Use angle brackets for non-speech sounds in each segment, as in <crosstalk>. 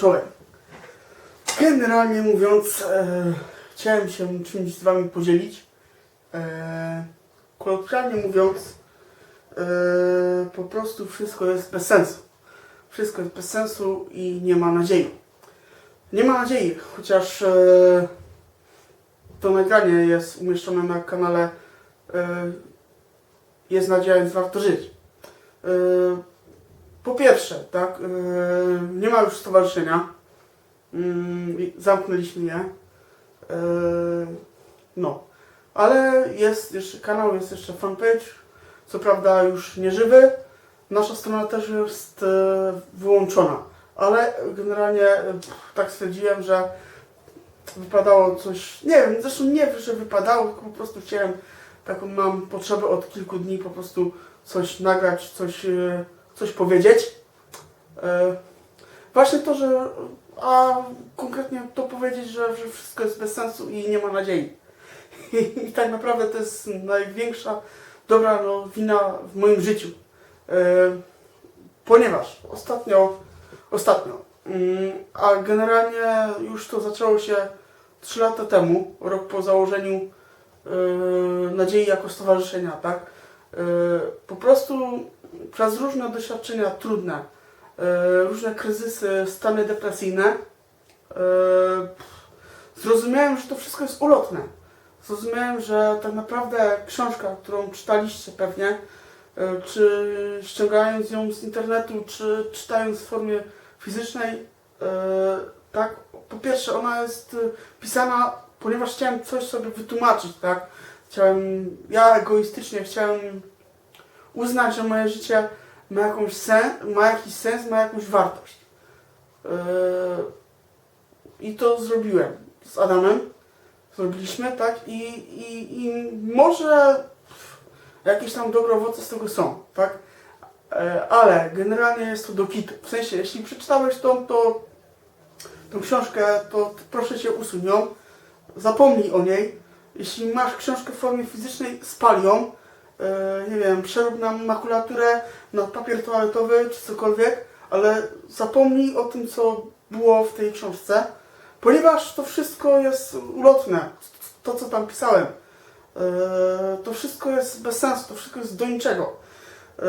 czołem. Generalnie mówiąc, e, chciałem się czymś z Wami podzielić. E, kolokwialnie mówiąc, e, po prostu wszystko jest bez sensu. Wszystko jest bez sensu i nie ma nadziei. Nie ma nadziei, chociaż e, to nagranie jest umieszczone na kanale e, Jest nadzieja, więc warto żyć. E, po pierwsze, tak, e, nie ma już stowarzyszenia. Mm, Zamknęliśmy je. E, No. Ale jest jeszcze kanał, jest jeszcze fanpage. Co prawda już nieżywy. Nasza strona też jest e, wyłączona. Ale generalnie tak stwierdziłem, że wypadało coś. Nie wiem, zresztą nie, że wypadało, tylko po prostu chciałem taką mam potrzebę od kilku dni po prostu coś nagrać, coś, coś powiedzieć. E, Właśnie to, że a konkretnie to powiedzieć, że, że wszystko jest bez sensu i nie ma nadziei. <laughs> I, tak naprawdę to jest największa dobra nowina w moim życiu. E, ponieważ ostatnio, ostatnio, mm, a generalnie już to zaczęło się 3 lata temu, rok po założeniu e, Nadziei jako stowarzyszenia, tak? E, po prostu przez różne doświadczenia trudne, e, różne kryzysy, stany depresyjne, e, zrozumiałem, że to wszystko jest ulotne. Zrozumiałem, że tak naprawdę książka, którą czytaliście pewnie, czy ściągając ją z internetu, czy czytając w formie fizycznej, tak, po pierwsze ona jest pisana, ponieważ chciałem coś sobie wytłumaczyć, tak, chciałem, ja egoistycznie chciałem uznać, że moje życie ma, jakąś sen, ma jakiś sens, ma jakąś wartość. Yy, I to zrobiłem z Adamem. Zrobiliśmy, tak? I, i, i może jakieś tam dobre owoce z tego są, tak? E, Ale generalnie jest to do kitu. W sensie, jeśli przeczytałeś tą, to, tą książkę, to proszę cię usuń ją. Zapomnij o niej. Jeśli masz książkę w formie fizycznej, spal ją. E, nie wiem, przerób na makulaturę, na papier toaletowy czy cokolwiek, ale zapomnij o tym, co było w tej książce, ponieważ to wszystko jest ulotne. To, co tam pisałem. E, to wszystko jest bez sensu, to wszystko jest do niczego. E,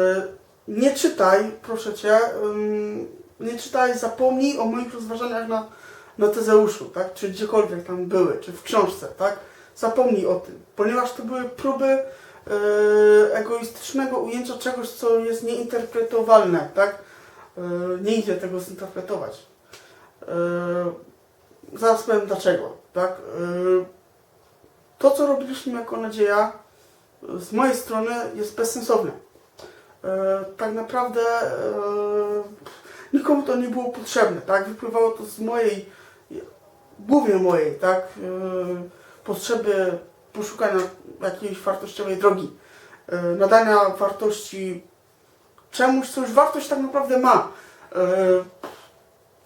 nie czytaj, proszę cię, ym, nie czytaj, zapomnij o moich rozważaniach na, na Tezeuszu, tak? Czy gdziekolwiek tam były, czy w książce, tak? Zapomnij o tym, ponieważ to były próby e, egoistycznego ujęcia czegoś, co jest nieinterpretowalne, tak? E, nie idzie tego zinterpretować. E, zaraz powiem dlaczego, tak? To, co robiliśmy jako nadzieja, z mojej strony jest bezsensowne. Tak naprawdę nikomu to nie było potrzebne, tak? Wypływało to z mojej, głównie mojej, tak? Potrzeby poszukania jakiejś wartościowej drogi, e, nadania wartości czemuś, co już wartość tak naprawdę ma. E,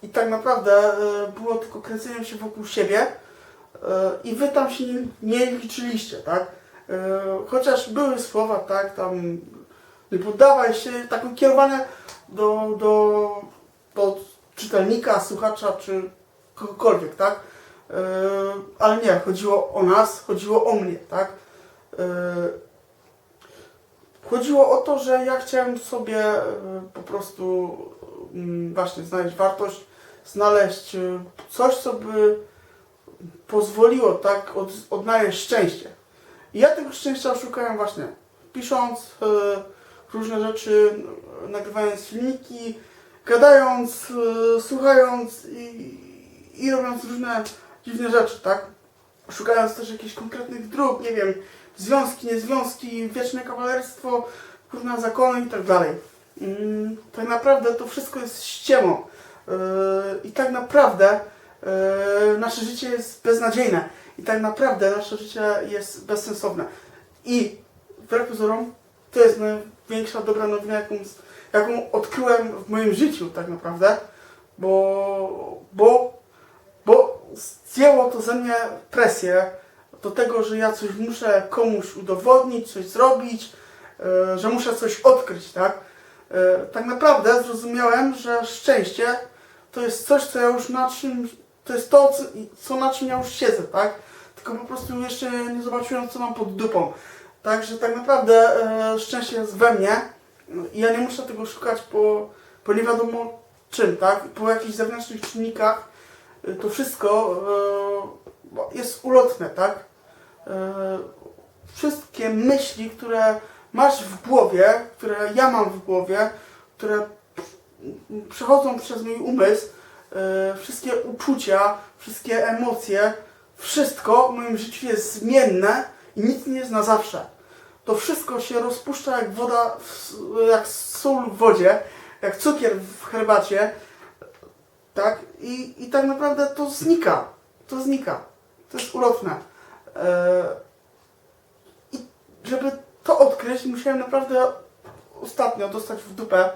I tak naprawdę e, było tylko kręceniem się wokół siebie i wy tam się nie, liczyliście, tak? Chociaż były słowa, tak, tam nie poddawaj się, tak kierowane do, do, do czytelnika, słuchacza czy kogokolwiek, tak? E, ale nie, chodziło o nas, chodziło o mnie, tak? E, chodziło o to, że ja chciałem sobie e, po prostu mm, właśnie znaleźć wartość, znaleźć coś, co by pozwoliło tak od, odnaleźć szczęście. I ja tego szczęścia szukałem właśnie pisząc różne rzeczy, nagrywając filmiki, gadając, słuchając i, i robiąc różne dziwne rzeczy, tak? Szukając też jakichś konkretnych dróg, nie wiem, związki, niezwiązki, wieczne kawalerstwo, różne zakony i tak dalej. Mm, tak naprawdę to wszystko jest ściemą. E, I tak naprawdę e, nasze życie jest beznadziejne. I tak naprawdę nasze życie jest bezsensowne. I wbrew pozorom, to jest największa dobra nowina, jaką, jaką odkryłem w moim życiu tak naprawdę, bo, bo zdjęło to ze mnie presję do tego, że ja coś muszę komuś udowodnić, coś zrobić, e, że muszę coś odkryć, tak? E, tak naprawdę zrozumiałem, że szczęście to jest coś, co ja już na czym, to jest to, co, na czym ja już siedzę, tak? Tylko po prostu jeszcze nie zobaczyłem, co mam pod dupą. Także tak naprawdę e, szczęście jest we mnie i ja nie muszę tego szukać po, po nie wiadomo czym, tak? Po jakichś zewnętrznych czynnikach. To wszystko e, jest ulotne, tak? E, wszystkie myśli, które masz w głowie, które ja mam w głowie, które przechodzą przez mój umysł, e, wszystkie uczucia, wszystkie emocje, wszystko w moim życiu jest zmienne i nic nie jest na zawsze. To wszystko się rozpuszcza jak woda, jak sól w wodzie, jak cukier w herbacie, tak? I, I tak naprawdę to znika. To znika. To jest ulotne. E, I żeby to odkryć, musiałem naprawdę ostatnio dostać w dupę,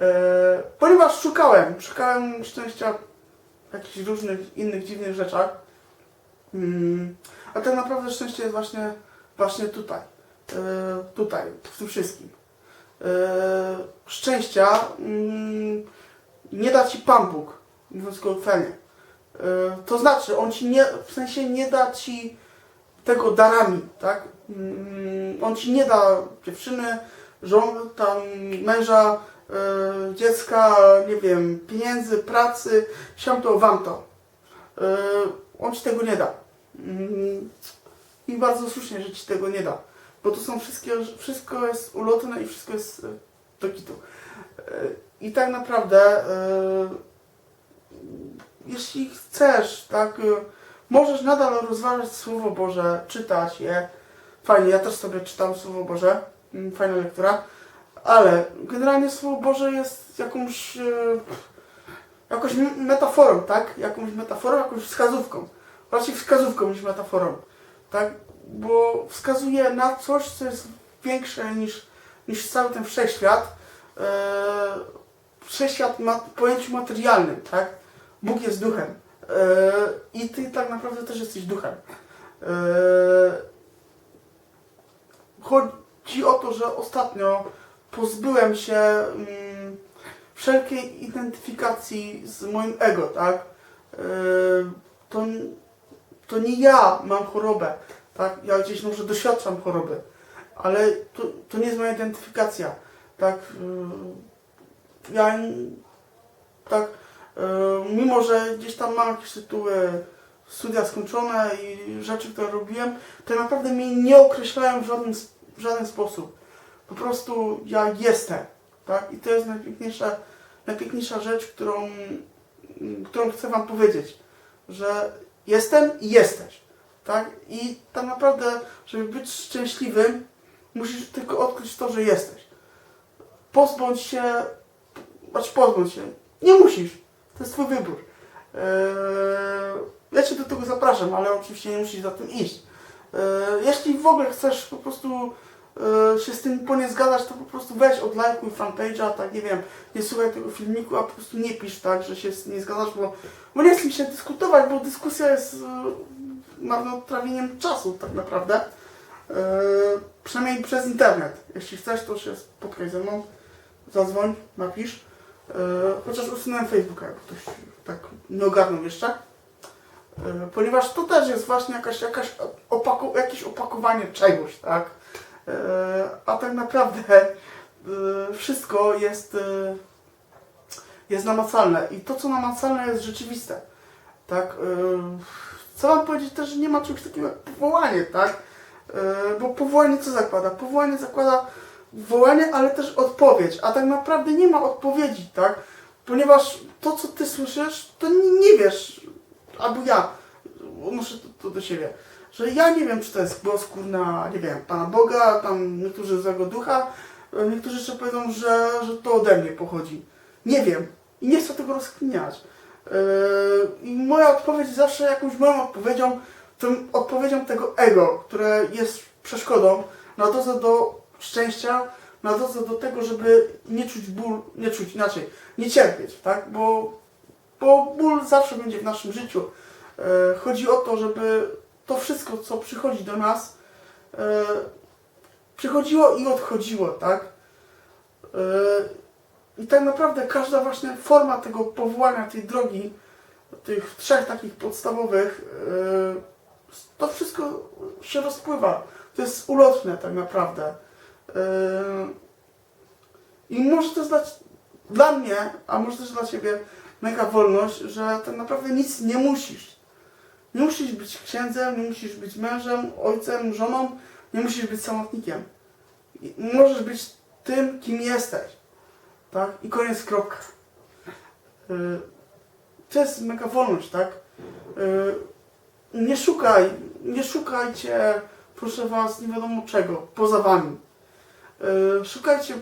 e, ponieważ szukałem, szukałem szczęścia w jakichś różnych innych dziwnych rzeczach. Mm, a tak naprawdę szczęście jest właśnie, właśnie tutaj. E, tutaj, w tym wszystkim. Szczęścia mm, nie da ci Pan Bóg, mówiąc kolokwialnie. E, to znaczy, on ci nie, w sensie nie da ci tego darami, tak? Mm, On ci nie da dziewczyny, żony, tam męża, e, dziecka, nie wiem, pieniędzy, pracy, siam to, wam to. E, on ci tego nie da. Mm, I bardzo słusznie, że ci tego nie da. Bo to są wszystkie, wszystko jest ulotne i wszystko jest e, do kitu. I tak naprawdę, jeśli chcesz, tak, e, możesz nadal rozważać Słowo Boże, czytać je. Fajnie, ja też sobie czytam Słowo Boże, mm, fajna lektura, ale generalnie Słowo Boże jest jakąś, e, jakąś metaforą, tak? Jakąś metaforą, jakąś wskazówką. Raczej wskazówką niż metaforą, tak? Bo wskazuje na coś, co jest większe niż, niż cały ten wszechświat. E, wszechświat ma pojęciu materialnym, tak? Bóg jest duchem. E, I ty tak naprawdę też jesteś duchem. E, chodzi o to, że ostatnio pozbyłem się mm, wszelkiej identyfikacji z moim ego, tak? E, to, to nie ja mam chorobę, tak? Ja gdzieś może doświadczam choroby, ale to, to nie jest moja identyfikacja, tak? Ja tak mimo że gdzieś tam mam jakieś tytuły studia skończone i rzeczy, które robiłem, to naprawdę mnie nie określają w żaden, w żaden sposób. Po prostu ja jestem, tak? I to jest najpiękniejsza, najpiękniejsza rzecz, którą, którą chcę Wam powiedzieć, że jestem i jesteś, tak? I tak naprawdę, żeby być szczęśliwym, musisz tylko odkryć to, że jesteś. Pozbądź się, znaczy pozbądź się, nie musisz, to jest Twój wybór. Eee, ja Cię do tego zapraszam, ale oczywiście nie musisz za tym iść. Eee, jeśli w ogóle chcesz po prostu eee, się z tym po nie zgadać, to po prostu weź odlajkuj fanpage'a, tak nie wiem, nie słuchaj tego filmiku, a po prostu nie pisz tak, że się nie zgadzasz, bo, bo nie chce mi się dyskutować, bo dyskusja jest e, marnotrawieniem czasu tak naprawdę. Przynajmniej przez internet. Jeśli chcesz, to się spotkaj ze mną, zadzwoń, napisz. E, chociaż usunąłem Facebooka, jak ktoś tak nie ogarnął jeszcze. E, ponieważ to też jest właśnie jakaś, jakaś opako, jakieś opakowanie czegoś, tak? E, a tak naprawdę wszystko jest, jest namacalne i to, co namacalne jest rzeczywiste, tak? Co mam powiedzieć też, że nie ma czegoś takiego jak powołanie, tak? Bo powołanie co zakłada? Powołanie zakłada wołanie, ale też odpowiedź, a tak naprawdę nie ma odpowiedzi, tak? Ponieważ to, co ty słyszysz, to nie, nie wiesz, albo ja, muszę to, to do siebie, że ja nie wiem, czy to jest głos, kurna, nie wiem, Pana Boga, tam niektórzy złego ducha, e, niektórzy jeszcze powiedzą, że, że to ode mnie pochodzi. Nie wiem i nie chcę tego rozkminiać. Yy, I moja odpowiedź zawsze jakąś moją odpowiedzią, tym odpowiedzią tego ego, które jest przeszkodą na drodze do szczęścia, na drodze do tego, żeby nie czuć ból, nie czuć inaczej, nie cierpieć, tak? Bo, bo ból zawsze będzie w naszym życiu. E, chodzi o to, żeby to wszystko, co przychodzi do nas, e, przychodziło i odchodziło, tak? E, I tak naprawdę każda właśnie forma tego powołania, tej drogi, tych trzech takich podstawowych, yy, to wszystko się rozpływa. To jest ulotne tak naprawdę. Yy, I może to zdać dla mnie, a może też dla Ciebie mega wolność, że tak naprawdę nic nie musisz. Nie musisz być księdzem, nie musisz być mężem, ojcem, żoną, nie musisz być samotnikiem. I Możesz być tym, kim jesteś. Tak? I koniec, kropka. Yy, To jest mega wolność, tak? Yy, Nie szukaj, nie szukajcie, proszę Was, nie wiadomo czego, poza Wami. Yy, Szukajcie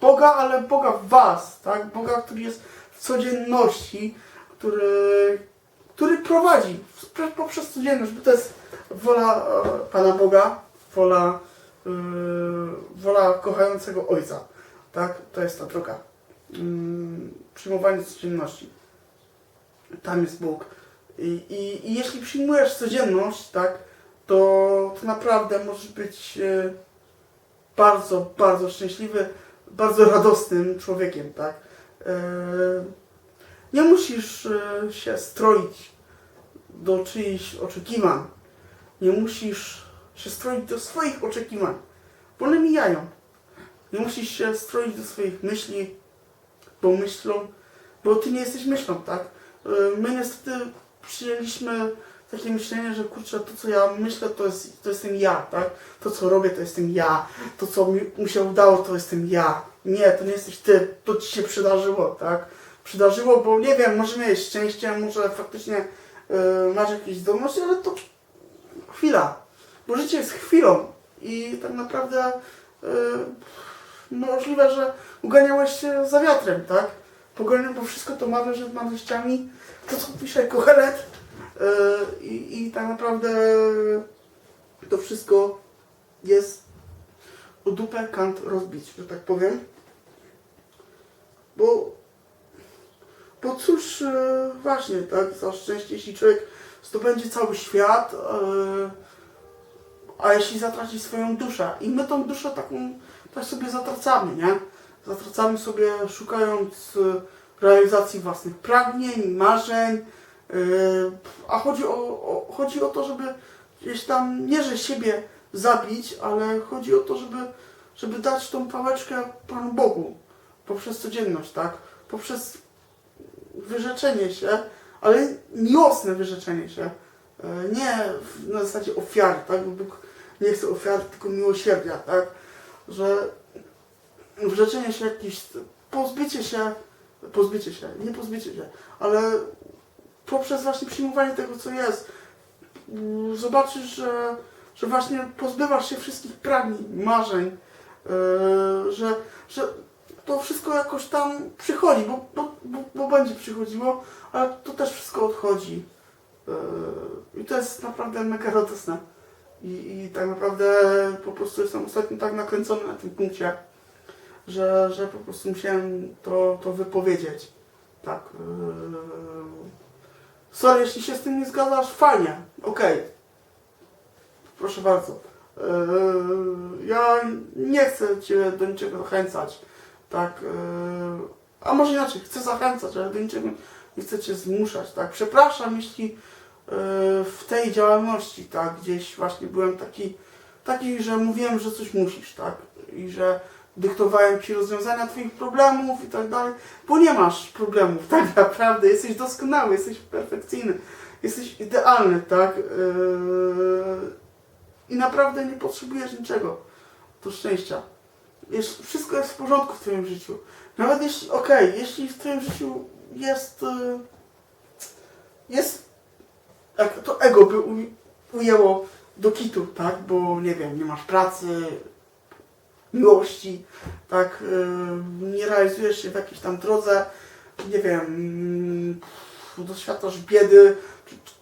Boga, ale Boga w Was, tak? Boga, który jest w codzienności, który, który prowadzi poprzez codzienność, bo to jest wola e, Pana Boga, wola, yy, wola kochającego Ojca, tak? To jest ta droga. Yy, przyjmowanie codzienności. Tam jest Bóg. I, i, I jeśli przyjmujesz codzienność, tak, to, to naprawdę możesz być e, bardzo, bardzo szczęśliwy, bardzo radosnym człowiekiem, tak. E, nie musisz e, się stroić do czyichś oczekiwań. Nie musisz się stroić do swoich oczekiwań, bo one mijają. Nie musisz się stroić do swoich myśli, bo myślą, bo ty nie jesteś myślą, tak? E, My niestety przyjęliśmy takie myślenie, że kurczę, to co ja myślę, to, jest, to jestem ja, tak? To co robię, to jestem ja. To co mi, mi się udało, to jestem ja. Nie, to nie jesteś ty, to ci się przydarzyło, tak? Przydarzyło, bo nie wiem, może miałeś szczęście, może faktycznie e, masz jakieś zdolności, ale to chwila. Bo życie jest chwilą i tak naprawdę e, możliwe, że uganiałeś się za wiatrem, tak? Pogonią, bo wszystko to marne przed marnościami. To co pisze Kohelet. Yy, i, I tak naprawdę to wszystko jest o dupę kant rozbić, że tak powiem. Bo, bo cóż, yy, właśnie, tak, za szczęście, jeśli człowiek zdobędzie cały świat, yy, a jeśli zatraci swoją duszę. I my tą duszę taką tak sobie zatracamy, nie? Zatracamy sobie szukając realizacji własnych pragnień, marzeń, a chodzi o, o, chodzi o to, żeby gdzieś tam, nie że siebie zabić, ale chodzi o to, żeby, żeby dać tą pałeczkę Panu Bogu poprzez codzienność, tak? Poprzez wyrzeczenie się, ale miłosne wyrzeczenie się. E, Nie na zasadzie ofiary, tak? Nie chce ofiary, tylko miłosierdzia, tak? Że wyrzeczenie się jakiś, pozbycie się, pozbycie się, nie pozbycie się, ale poprzez właśnie przyjmowanie tego, co jest, zobaczysz, że, że właśnie pozbywasz się wszystkich pragnień, marzeń, yy, że, że to wszystko jakoś tam przychodzi, bo, bo, bo, bo będzie przychodziło, ale to też wszystko odchodzi. Yy, I to jest naprawdę mega radosne. I, I tak naprawdę po prostu jestem ostatnio tak nakręcony na tym punkcie, że, że po prostu musiałem to, to wypowiedzieć. Tak. Yy... Sorry, jeśli się z tym nie zgadzasz, fajnie, okej. Proszę bardzo. Yy, ja nie chcę Cię do niczego zachęcać, tak. Yy, a może inaczej, chcę zachęcać, ale do niczego nie chcę Cię zmuszać, tak. Przepraszam, jeśli yy, w tej działalności, tak, gdzieś właśnie byłem taki, taki, że mówiłem, że coś musisz, tak. I że dyktowałem Ci rozwiązania Twoich problemów i tak dalej, bo nie masz problemów, <laughs> tak naprawdę, jesteś doskonały, jesteś perfekcyjny, jesteś idealny, tak, yy, i naprawdę nie potrzebujesz niczego do szczęścia. Wszystko jest w porządku w Twoim życiu. Nawet jeśli, okej, jeśli w Twoim życiu jest, yy, jest, jak to ego by ujęło do kitu, tak, bo nie wiem, nie masz pracy, miłości, tak, yy, nie realizujesz się w jakiejś tam drodze, nie wiem, yy, doświadczasz biedy,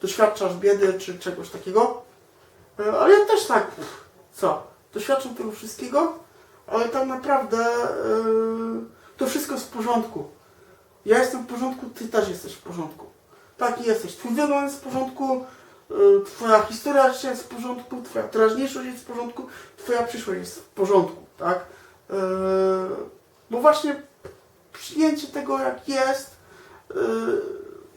doświadczasz biedy, czy czegoś takiego, yy, ale ja też tak, co, doświadczam tego wszystkiego, ale tak naprawdę yy, to wszystko jest w porządku. Ja jestem w porządku, ty też jesteś w porządku. Taki jesteś. Twój wygląd jest w porządku, y, twoja historia jest w porządku, twoja teraźniejszość jest w porządku, twoja przyszłość jest w porządku, tak? Y, bo właśnie przyjęcie tego, jak jest yy,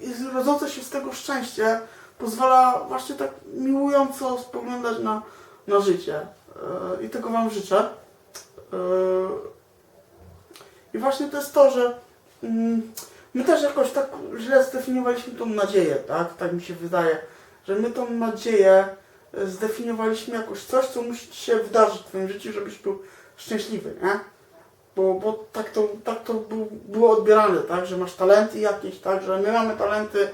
i rodzące się z tego szczęście pozwala właśnie tak miłująco spoglądać na, na życie. Yy, I tego Wam życzę. I właśnie to jest to, że mm, my też jakoś tak źle zdefiniowaliśmy tą nadzieję, tak? Tak mi się wydaje, że my tą nadzieję e, zdefiniowaliśmy jakoś coś, co musi się wydarzyć w Twoim życiu, żebyś był szczęśliwy, nie? Bo, bo tak to, tak to był, było odbierane, tak? Że masz talenty jakieś, tak? Że my mamy talenty,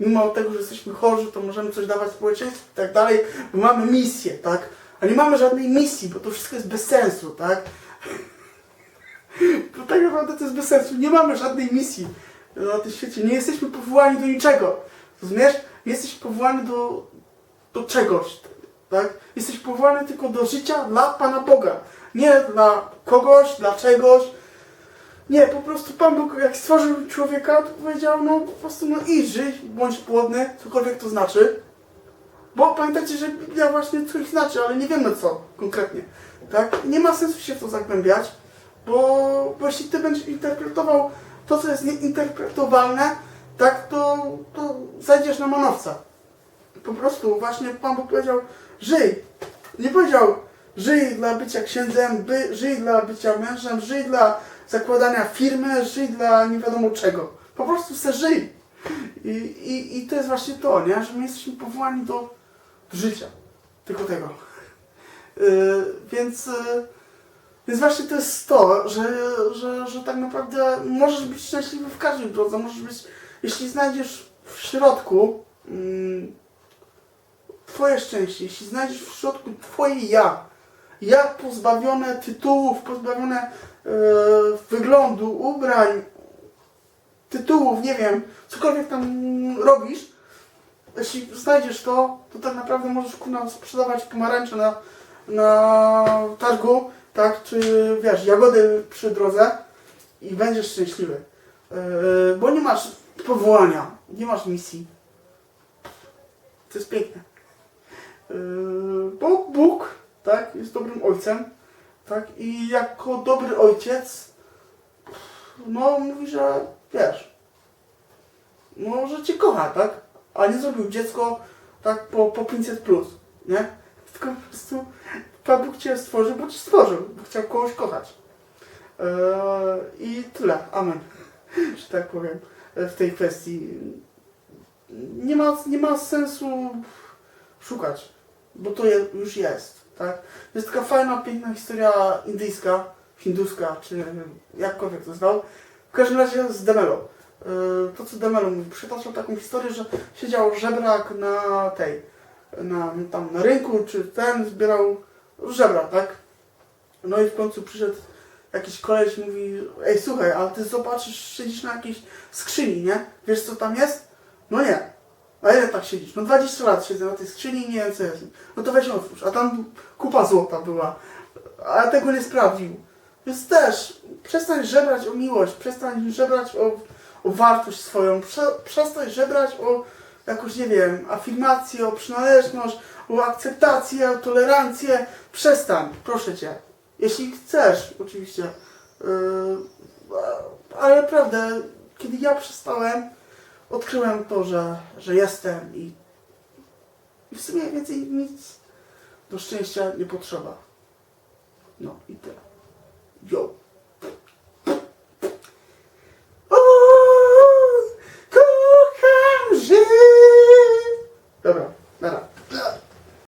mimo tego, że jesteśmy chorzy, to możemy coś dawać społeczeństwu i tak dalej, bo mamy misję, tak? A nie mamy żadnej misji, bo to wszystko jest bez sensu, tak? <laughs> Bo tak naprawdę to jest bez sensu. Nie mamy żadnej misji na tym świecie. Nie jesteśmy powołani do niczego. Rozumiesz? Jesteś powołany do, do czegoś. Tak? Jesteś powołany tylko do życia dla Pana Boga. Nie dla kogoś, dla czegoś. Nie, po prostu Pan Bóg jak stworzył człowieka, to powiedział, no po prostu no idź, żyj, bądź płodny, cokolwiek to znaczy. Bo pamiętajcie, że Biblia właśnie coś znaczy, ale nie wiemy co konkretnie. Tak? Nie ma sensu się w to zagłębiać, bo, bo jeśli ty będziesz interpretował to, co jest nieinterpretowalne, tak, to, to zajdziesz na manowca. Po prostu właśnie Pan Bóg powiedział, żyj. Nie powiedział, żyj dla bycia księdzem, by, żyj dla bycia mężem, żyj dla zakładania firmy, żyj dla nie wiadomo czego. Po prostu se żyj. I, i, I to jest właśnie to, nie? że my jesteśmy powołani do, do życia. Tylko tego. Yy, więc, yy, więc właśnie to jest to, że, że, że tak naprawdę możesz być szczęśliwy w każdej drodze. Możesz być, jeśli znajdziesz w środku mm, Twoje szczęście, jeśli znajdziesz w środku Twoje ja, ja pozbawione tytułów, pozbawione e, wyglądu, ubrań, tytułów, nie wiem, cokolwiek tam robisz, jeśli znajdziesz to, to tak naprawdę możesz kurna sprzedawać pomarańcze na, na targu, tak, czy wiesz, jagody przy drodze i będziesz szczęśliwy. Yy, bo nie masz powołania, nie masz misji. To jest piękne. Yy, bo Bóg, tak, jest dobrym ojcem, tak, i jako dobry ojciec, no mówi, że wiesz, no, że cię kocha, tak? A nie zrobił dziecko tak po, po 500 plus, nie? Tylko po prostu Pan Bóg cię stworzył, bo cię stworzył, bo chciał kogoś kochać. Eee, I tyle. Amen. <laughs> Że tak powiem w tej kwestii. Nie ma, nie ma sensu szukać, bo to je, już jest, tak? Jest taka fajna, piękna historia indyjska, hinduska, czy jakkolwiek to znał. W każdym razie z Demelo. Yy, to co Demelo mówi, przytaczał taką historię, że siedział żebrak na tej, na, tam na rynku, czy ten zbierał żebra, tak? No i w końcu przyszedł jakiś koleś mówi, ej słuchaj, ale ty zobaczysz, siedzisz na jakiejś skrzyni, nie? Wiesz co tam jest? No nie. A ile tak siedzisz? No 20 lat siedzę na tej skrzyni i nie wiem co jest. No to weź otwórz, a tam kupa złota była. A tego nie sprawdził. Więc też przestań żebrać o miłość, przestań żebrać o, o wartość swoją, prze, przestań żebrać o jakąś, nie wiem, afirmację, o przynależność, o akceptację, o tolerancję. Przestań, proszę Cię. Jeśli chcesz, oczywiście. Yy, ale naprawdę, kiedy ja przestałem, odkryłem to, że, że jestem i, i w sumie więcej nic do szczęścia nie potrzeba. No i tyle. Yo.